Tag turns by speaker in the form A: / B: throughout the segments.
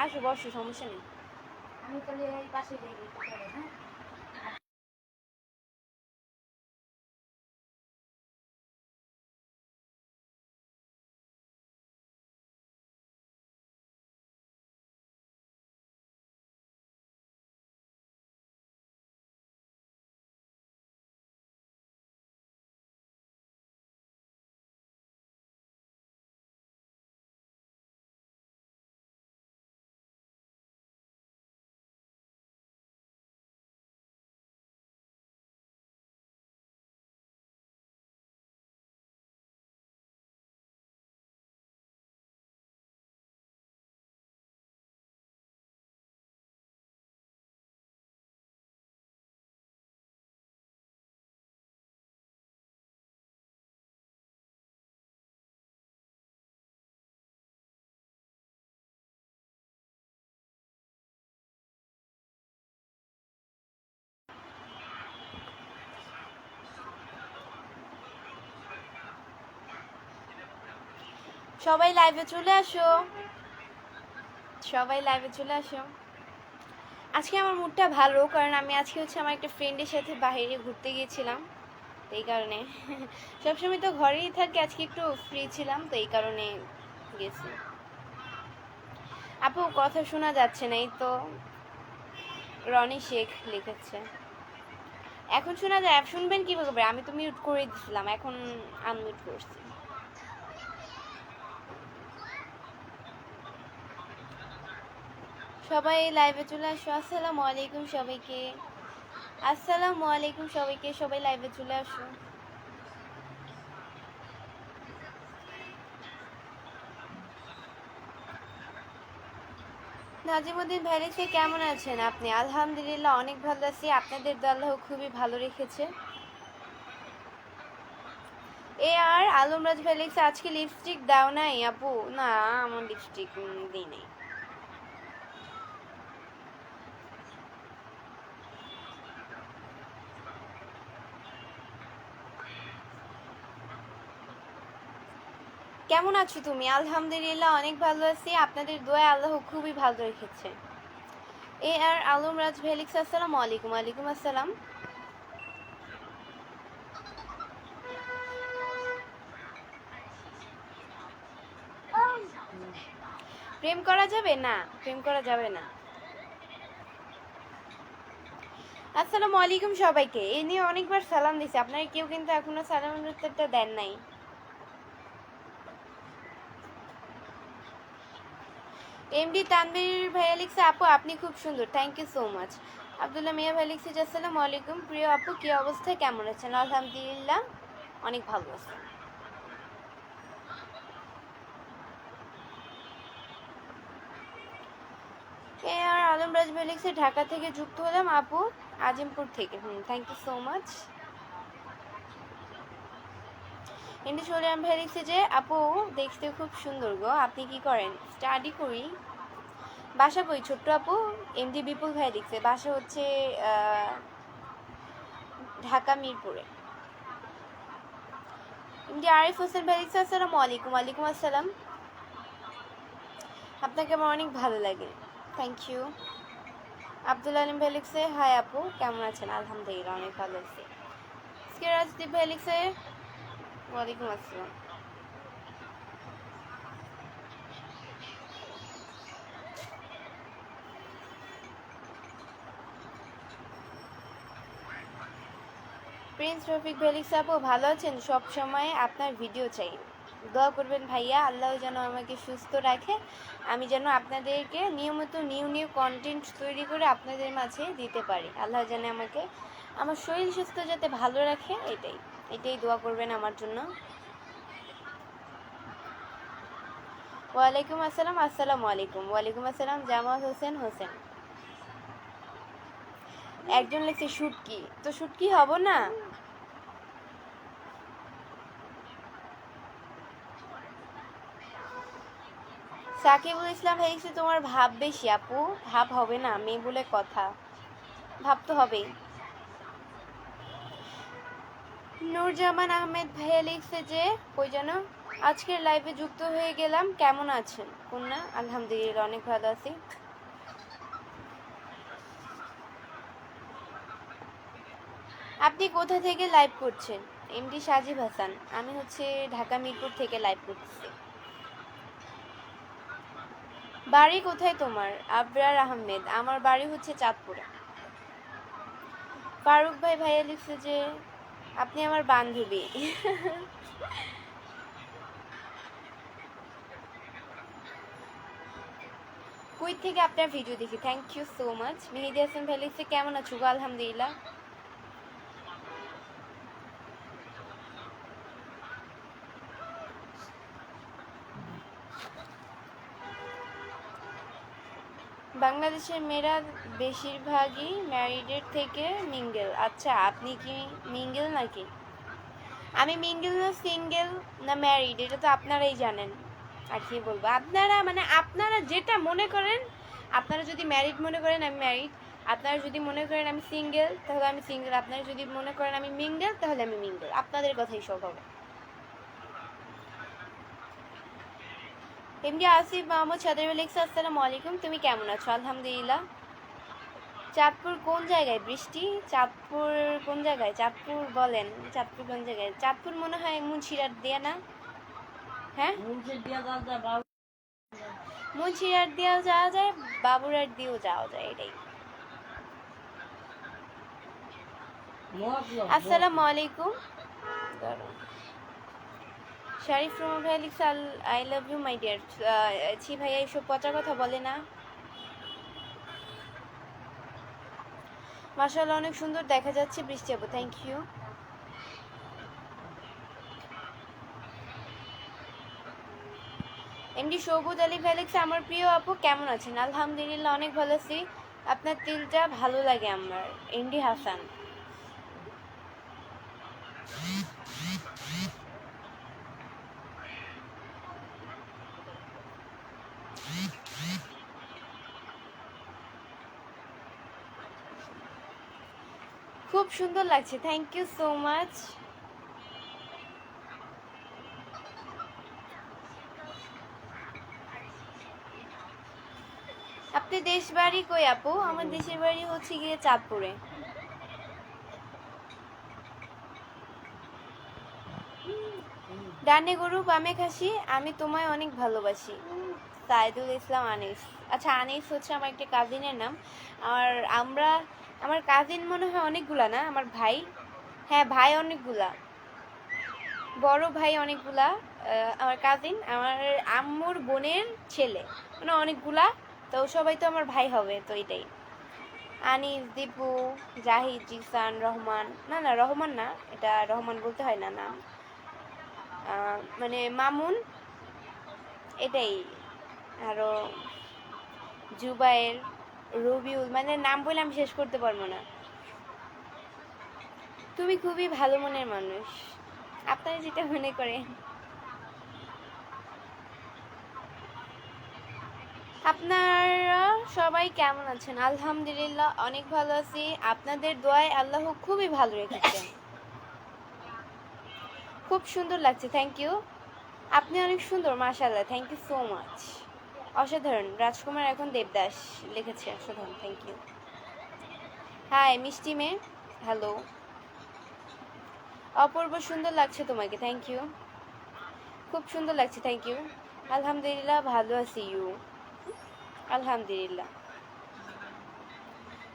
A: আসো বসো সমস্যা নেই
B: আমি তাহলে এই পাশে যাই একটু পরে, হ্যাঁ
A: সবাই লাইভে চলে আসো। সবাই লাইভে চলে আসো। আজকে আমার মুডটা ভালো, কারণ আমি আজকে হচ্ছে আমার একটা ফ্রেন্ডের সাথে বাইরে ঘুরতে গিয়েছিলাম, তো এই কারণে। সবসময় তো ঘরেই থাকি, আজকে একটু ফ্রি ছিলাম, তো এই কারণে গেছি। আপু, কথা শোনা যাচ্ছে না, এই তো রনি শেখ লিখেছে। এখন শোনা যায়, শুনবেন কীভাবে? আমি তো মিউট করে দিছিলাম, এখন আনমিউট করছি। সবাই লাইভে চলে আসো। আসসালামু আলাইকুম সবাইকে। আসসালামু আলাইকুম সবাইকে, সবাই লাইভে চলে আসো। নাজিমুদ্দিন ভ্যালিসে কেমন আছেন আপনি? আলহামদুলিল্লাহ, অনেক ভালো আছি। আপনাদের আল্লাহ খুবই ভালো রেখেছে। এ আর আলমরাজ ভ্যালিক্স আজকে লিপস্টিক দাও নাই আপু। না, আমার লিপস্টিক দিই নাই। কেমন আছো তুমি? আলহামদুলিল্লাহ, অনেক ভালো আছি। আপনাদের দোয়া আল্লাহ খুবই ভালো রেখেছে। এ আর আলম রাজ ভেলিক্স, আসসালামু আলাইকুম। আলাইকুম আসসালাম। প্রেম করা যাবে না? প্রেম করা যাবে না। আসসালামু আলাইকুম সবাইকে। এই নিয়ে অনেকবার সালাম দিছি আপনারা কেউ কিন্তু এখনও সালামের উত্তরটা দেন নাই। এমডি তানভীর ভাইয়া লিখছে আপু, আপনি খুব সুন্দর। Thank you so much Abdullah Mia ভাই লিখছে আসসালামু আলাইকুম। প্রিয় আপু, কি অবস্থা? কেমন আছেন? আলহামদুলিল্লাহ, অনেক ভালো আছেন এ আর আলমরাজ ভাই লিখছে ঢাকা থেকে যুক্ত হলাম, আপু, আজিমপুর থেকে। হুম থ্যাংক ইউ সো মাচ এমনি সোলিয়ান ভাই লিখছে যে, আপু, দেখতে খুব সুন্দর গো, আপনি কি করেন? স্টাডি করি। বাসা কই, ছোট্ট আপু? এমডি বিপুল ভাই লিখছে বাসা হচ্ছে ঢাকা মিরপুরে। এমডি আরিফ হোসেন ভাই লিখছে আসসালামু আলাইকুম, ওয়ালাইকুম আসসালাম। আপনাকে আমার অনেক ভালো লাগে থ্যাংক ইউ আব্দুল আলিম ভাই লিখছে হাই আপু, কেমন আছেন? আলহামদুলিল্লাহ, অনেক ভালো আছি। রাজদীপ ভাই লিখছে ওয়ালাইকুম আসসালাম। প্রিন্স রফিক ভেলিক আপু ভালো আছেন? সব সময় আপনার ভিডিও চাই। দোয়া করবেন ভাইয়া, আল্লাহ যেন আমাকে সুস্থ রাখে। আমি যেন আপনাদেরকে নিয়মিত নিউ নিউ কন্টেন্ট তৈরি করে আপনাদের মাঝে দিতে পারি। আল্লাহ যেন আমাকে, আমার শরীর সুস্থ যাতে ভালো রাখে, এটাই। এটাই দোয়া করবেন আমার জন্য। ওয়ালাইকুম আসসালাম, আসসালামু আলাইকুম। ওয়ালাইকুম আসসালাম জামাল হোসেন হোসেন। একজন লিখছে শুটকি। তো শুটকি হব না? সাকিবুল ইসলাম ভাইছে তোমার ভাব বেশি আপু। ভাব হবে না, মেয়ে বলে কথা। ভাব তো হবেই। নূরজামান আহমেদ ভাইয়া লিখছে যে ওই যেন আজকের লাইভে যুক্ত হয়ে গেলাম। কেমন আছেন? কন্যা, আলহামদুলিল্লাহ, অনেক ভালো আছি। আপনি কোথা থেকে লাইভ করছেন? এমডি সাজিব হাসান। আমি হচ্ছে ঢাকা মিরপুর থেকে লাইভ করতেছি। বাড়ি কোথায় তোমার? আবরার আহমেদ। আমার বাড়ি হচ্ছে চাঁদপুরে। ফারুক ভাই ভাইয়া লিখছে যে আপনি আমার বান্ধবী। কুইট থেকে আপনার ভিডিও দেখি? Thank you so much Mehedi Hasan ভ্যালিসে কেমন আছো? আলহামদুলিল্লাহ। বাংলাদেশের মেয়েরা বেশিরভাগই ম্যারিডের থেকে মিঙ্গেল আচ্ছা আপনি কি মিঙ্গেল নাকি? আমি মিঙ্গেল না সিঙ্গেল না ম্যারিড এটা তো আপনারাই জানেন। আর কি বলব? আপনারা মানে আপনারা যেটা মনে করেন, আপনারা যদি ম্যারিড মনে করেন, আমি ম্যারিড আপনারা যদি মনে করেন আমি সিঙ্গেল তাহলে আমি সিঙ্গেল আপনারা যদি মনে করেন আমি মিঙ্গেল তাহলে আমি মিঙ্গেল আপনাদের কথাই সব হবে এমডি আসিফ মোহাম্মদ সাদের আলাইকুম আসসালামু আলাইকুম। তুমি কেমন আছো? আলহামদুলিল্লাহ। চাঁদপুর কোন জায়গায়? বৃষ্টি? চাঁদপুর কোন জায়গায়? চাঁদপুর বলেন। চাঁদপুর কোন জায়গায়? চাঁদপুর মনে হয় মুন্সিরাট দিয়া না? হ্যাঁ? মুন্সিরাট দিয়েও যাওয়া যায় বাবুরাট দিয়েও যাওয়া যায় এটাই। আসসালামু আলাইকুম। শারিফ রহমান ভাই লিখছে I love you my dear ছি ভাইয়া এইসব পচা কথা বলে না। মাশাআল্লাহ, অনেক সুন্দর দেখা যাচ্ছে। বৃষ্টি আপু থ্যাংক ইউ এমডি সবুজ আলী ভাই লিখছে, আমার প্রিয় আপু, কেমন আছেন? আলহামদুলিল্লাহ, অনেক ভালো আছি। আপনার তিলটা ভালো লাগে আমার। এমডি হাসান। খুব সুন্দর লাগছে থ্যাংক ইউ সো মাচ আপনি দেশ বাড়ি কই আপু? আমার দেশের বাড়ি হচ্ছে গিয়ে চাঁদপুরে। ডানে গরু, বামে খাসি, আমি তোমায় অনেক ভালোবাসি। সাইদুল ইসলাম আনিস। আচ্ছা আনিস হচ্ছে আমার একটা কাজিনের নাম। আর আমরা, আমার কাজিন মনে হয় অনেকগুলা না? আমার ভাই? হ্যাঁ ভাই অনেকগুলা। বড় ভাই অনেকগুলা আমার কাজিন আমার আম্মুর বোনের ছেলে। মানে অনেকগুলা। তো সবাই তো আমার ভাই হবে, তো এটাই। আনিস, দীপু, জাহিদ, জিসান, রহমান। না না, রহমান না। এটা রহমান বলতে হয় না, নাম। মানে মামুন। এটাই। আরও জুবাইর, রবিউল মানে নাম বলে আমি শেষ করতে পারব না। তুমি খুবই ভালো মনের মানুষ। আপনারা যেটা মনে করেন। আপনারা সবাই কেমন আছেন? আলহামদুলিল্লাহ, অনেক ভালো আছি। আপনাদের দোয়ায় আল্লাহ খুবই ভালো রেখেছেন। খুব সুন্দর লাগছে থ্যাংক ইউ আপনি অনেক সুন্দর মাশাল্লাহ থ্যাংক ইউ সো মাচ অসাধারণ। রাজকুমার এখন দেবদাস লিখেছে অসাধারণ থ্যাংক ইউ হাই মিষ্টি মেয়ে। হ্যালো অপূর্ব সুন্দর লাগছে তোমাকে থ্যাংক ইউ খুব সুন্দর লাগছে থ্যাংক ইউ আলহামদুলিল্লাহ ভালো আছি ইউ আলহামদুলিল্লাহ।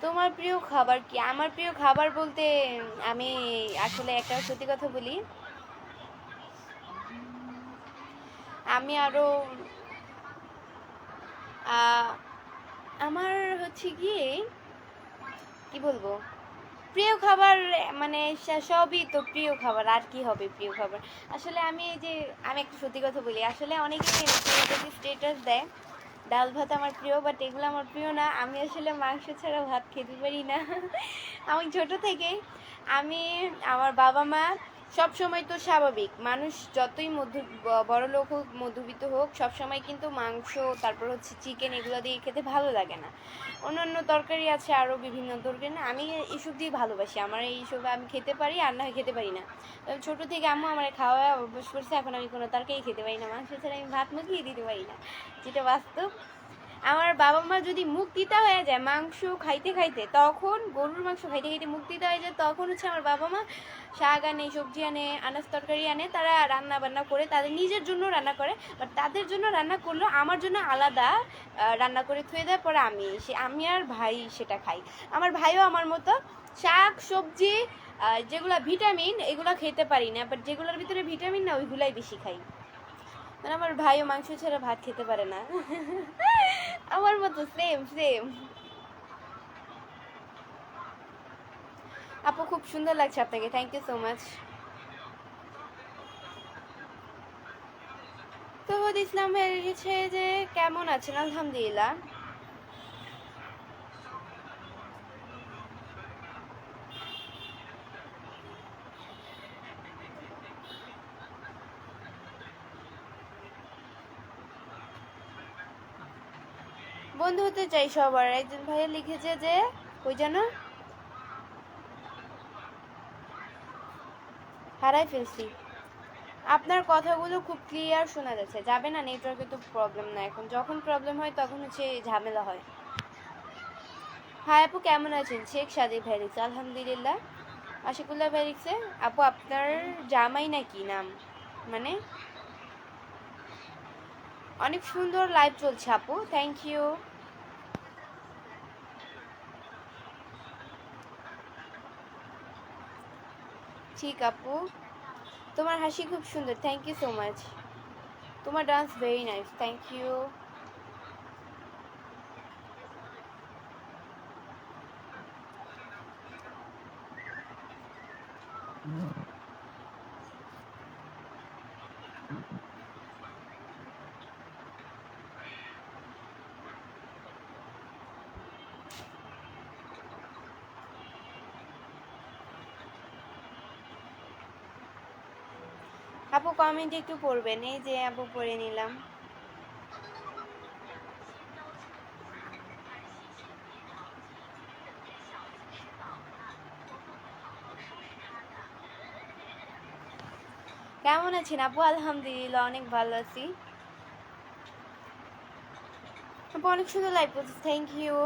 A: তোমার প্রিয় খাবার কি? আমার প্রিয় খাবার বলতে আমি আসলে একটা সত্যি কথা বলি। আমি আরও আহ, আমার হচ্ছে গিয়ে, কি বলব? প্রিয় খাবার মানে সবই তো প্রিয় খাবার, আর কি হবে প্রিয় খাবার? আসলে আমি এই যে, আমি একটা সত্যি কথা বলি, আসলে অনেকে স্টেটাস দেয়, ডাল ভাত আমার প্রিয় বাট এগুলো আমার প্রিয় না, আমি আসলে মাংস ছাড়া ভাত খেতে পারি না। আমি ছোট থেকে, আমি, আমার বাবা মা সব সময় তো স্বাভাবিক। মানুষ যতই মধ্য ব- বড় লোক হোক মধ্যবিত্ত হোক সব সময় কিন্তু মাংস, তারপর হচ্ছে চিকেন এগুলো দিয়ে খেতে ভালো লাগে না। অন্য অন্য তরকারি আছে আরও বিভিন্ন তরকারি না, আমি এইসব দিয়ে ভালোবাসি। আমার এইসব আমি খেতে পারি আর না খেতে পারি না। ছোটো থেকে আম্মু আমার খাওয়া অভ্যাস করছে, এখন আমি কোনো তরকারি খেতে পারি না। মাংস ছাড়া আমি ভাত মুখিয়ে দিতে পারি না। যেটা বাস্তব। আমার বাবা মা যদি মুখ তিতা হয়ে যায়, মাংস খাইতে খাইতে, তখন গরুর মাংস খাইতে খাইতে মুখ দিতে হয়ে যায়, তখন হচ্ছে আমার বাবা মা শাক আনে, সবজি আনে, আনাজ তরকারি আনে, তারা রান্না বান্না করে, তাদের নিজের জন্য রান্না করে বাট তাদের জন্য রান্না করলেও আমার জন্য আলাদা রান্না করে থুয়ে দেয় পরে আমি সে, আমি আর ভাই সেটা খাই। আমার ভাইও আমার মতো শাক, সবজি যেগুলো ভিটামিন এগুলো খেতে পারি না বাট যেগুলোর ভিতরে ভিটামিন না, ওইগুলাই বেশি খাই। মানে আমার ভাইও মাংস ছাড়া ভাত খেতে পারে না। আমার মতো সেম সেম আপু, খুব সুন্দর লাগছে আপনাকে। Thank you so much Tohud Islam যে কেমন আছেন, আলহামদুলিল্লাহ। হতে চাই সবার। একজন ভাইয়া লিখেছে যে, ওই যেন হারাই ফেলছি। আপনার কথাগুলো খুব ক্লিয়ার শোনা যাচ্ছে। যাবে না নেটওয়ার্কে তো প্রবলেম না এখন। যখন প্রবলেম হয়, তখন হচ্ছে ঝামেলা হয়। হাই আপু, কেমন আছেন? শেখ সাদি ভ্যারিক্স। আলহামদুলিল্লাহ। আশিকুল্লাহ ভ্যারিক্সে আপু, আপনার জামাই নাকি নাম? মানে অনেক সুন্দর লাইভ চলছে আপু। থ্যাংক ইউ ঠিক আপু। তোমার হাসি খুব সুন্দর থ্যাংক ইউ সো মাচ তোমার dance very nice thank you আপু কমেন্ট একটু পড়বেন, এই যে আপু পড়ে নিলাম। কেমন আছেন আপু? আলহামদুলিল্লাহ, অনেক ভালো আছি। আপু, অনেক সুন্দর লাইভ থ্যাংক ইউ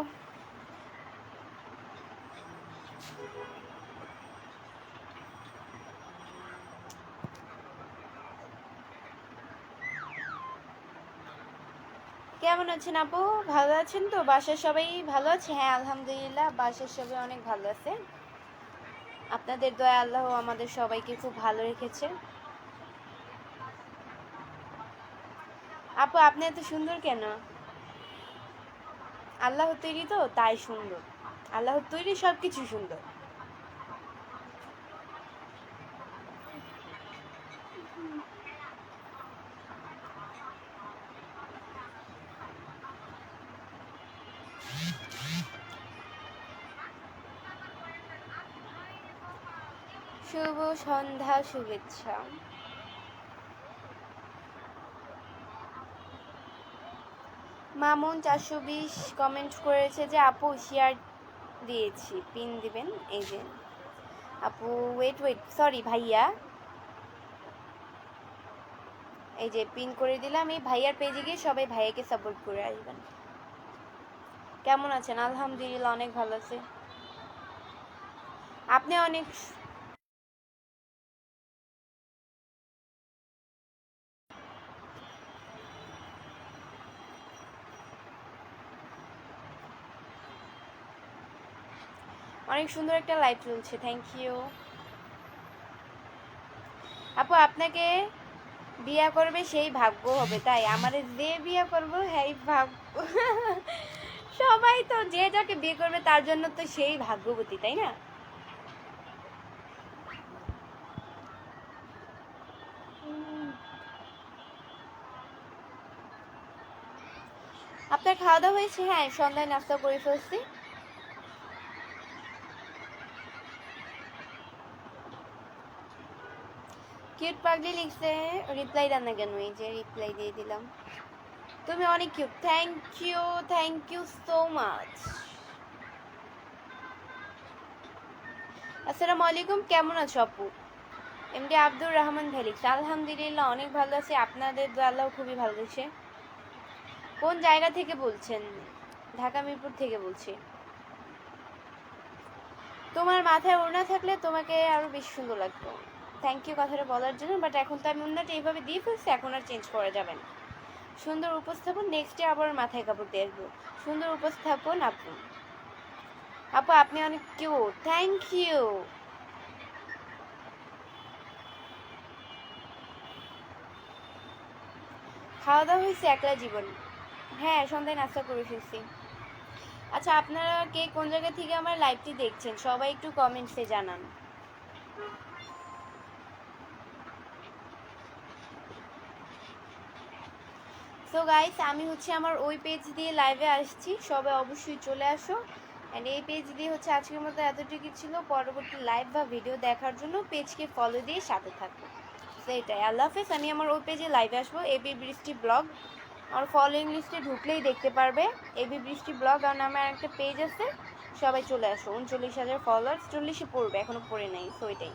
A: কেমন আছেন আপু? ভালো আছেন তো? বাসার সবাই ভালো আছে? হ্যাঁ আলহামদুলিল্লাহ, বাসার সবাই অনেক ভালো আছে। আপনাদের দয়া আল্লাহ আমাদের সবাইকে খুব ভালো রেখেছে। আপু, আপনি এত সুন্দর কেন? আল্লাহ তৈরি তো, তাই সুন্দর। আল্লাহ তৈরি সব কিছু সুন্দর। শুভ সন্ধ্যা, শুভেচ্ছা। মামুন চারশো বিশ কমেন্ট করেছে যে, আপু শেয়ার দিয়েছি। পিন দিবেন, এই যে। আপু ওয়েট ওয়েট সরি ভাইয়া। এই যে, পিন করে দিলাম। এই ভাইয়ার পেজে গিয়ে সবাই ভাইয়াকে সাপোর্ট করে আসবেন। কেমন আছেন? আলহামদুলিল্লাহ, অনেক ভালো আছে। আপনি অনেক অনেক সুন্দর একটা লাইভ চলছে থ্যাংক ইউ আপু, আপনাকে বিয়া করবে সেই ভাগ্য হবে, তাই? আমারে যে বিয়ে করব হ্যাঁ ভাগ্য। সবাই তো যে যাকে বিয়ে করবে, তার জন্য তো সেই ভাগ্যবতী, তাই না? আপনার খাওয়া দাওয়া হয়েছে? হ্যাঁ সন্ধ্যায় নাস্তা করে ফেলছি। কিউট পাগলি লিখছে। রিপ্লাই দেন না কেন? এই যে রিপ্লাই দিয়ে দিলাম। তুমি অনেক cute thank you thank you so much আসসালামু আলাইকুম, কেমন আছো আপু? এমডি আব্দুর রহমান ভেলিক্স আলহামদুলিল্লাহ, অনেক ভালো আছি। আপনাদের আল্লাহ খুবই ভালো আছে কোন জায়গা থেকে বলছেন? ঢাকা মিরপুর থেকে বলছি। তোমার মাথায় ওড়না থাকলে তোমাকে আরও বেশি সুন্দর লাগতো। থ্যাংক ইউ কথাটা বলার জন্য বাট এখন তো আমি ওড়নাটা এইভাবে দিয়ে ফেলছি, এখন আর চেঞ্জ করা যাবে না। সুন্দর উপস্থাপন নেক্সটে আবার মাথায় কাপড় দিয়ে আসব। সুন্দর উপস্থাপন, আপু। আপু, আপনি অনেক কিউট থ্যাংক ইউ খাওয়া দাওয়া হয়েছে একলা জীবন। হ্যাঁ সন্ধ্যায় নাস্তা করে ফেলছি। আচ্ছা আপনারা কে কোন জায়গা থেকে আমার লাইভটি দেখছেন? সবাই একটু কমেন্টসে জানান। সো গাইস আমি হচ্ছে আমার ওই পেজ দিয়ে লাইভে আসছি। সবাই অবশ্যই চলে আসো। অ্যান্ড এই পেজ দিয়ে হচ্ছে আজকের মতো এতটুকু ছিল। পরবর্তী লাইভ বা ভিডিও দেখার জন্য পেজকে ফলো দিয়ে সাথে থাকব সেইটাই আল্লাহ হাফেজ, আমি আমার ওই পেজে লাইভে আসব। এবি বৃষ্টি ব্লগ আমার ফলোয়িং লিস্টে ঢুকলেই দেখতে পারবে। এবি বৃষ্টি ব্লগ আর আমার একটা পেজ আছে। সবাই চলে আসো। উনচল্লিশ হাজার ফলোয়ার্স চল্লিশে পড়বে এখনও পড়ে নাই। সো এটাই।